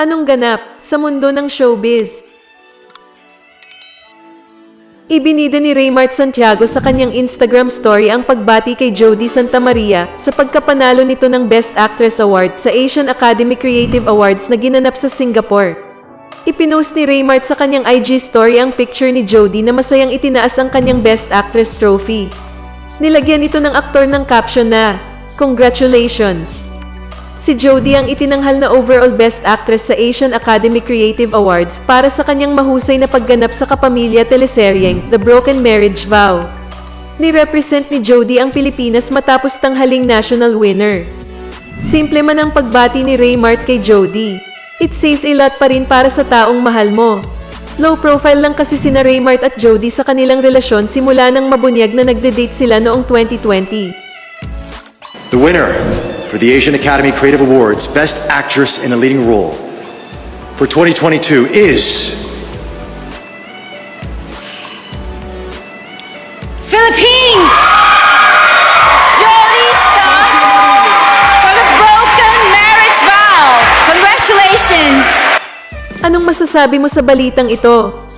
Anong ganap sa mundo ng showbiz? Ibinida ni Raymart Santiago sa kanyang Instagram story ang pagbati kay Jodie Santa Maria sa pagkapanalo nito ng Best Actress Award sa Asian Academy Creative Awards na ginanap sa Singapore. Ipinost ni Raymart sa kanyang IG story ang picture ni Jodie na masayang itinaas ang kanyang Best Actress trophy. Nilagyan ito ng aktor ng caption na, Congratulations! Si Jodie ang itinanghal na overall Best Actress sa Asian Academy Creative Awards para sa kanyang mahusay na pagganap sa kapamilya teleseryeng The Broken Marriage Vow. Ni-represent ni Jodie ang Pilipinas matapos tanghaling national winner. Simple man ang pagbati ni Raymart kay Jodie. It says a lot pa rin para sa taong mahal mo. Low profile lang kasi sina Raymart at Jodie sa kanilang relasyon simula nang mabunyag na nagde-date sila noong 2020. The winner for the Asian Academy Creative Awards Best Actress in a Leading Role for 2022 is Philippines! Jodie Stark for the broken marriage vow. Congratulations! Anong masasabi mo sa balitang ito?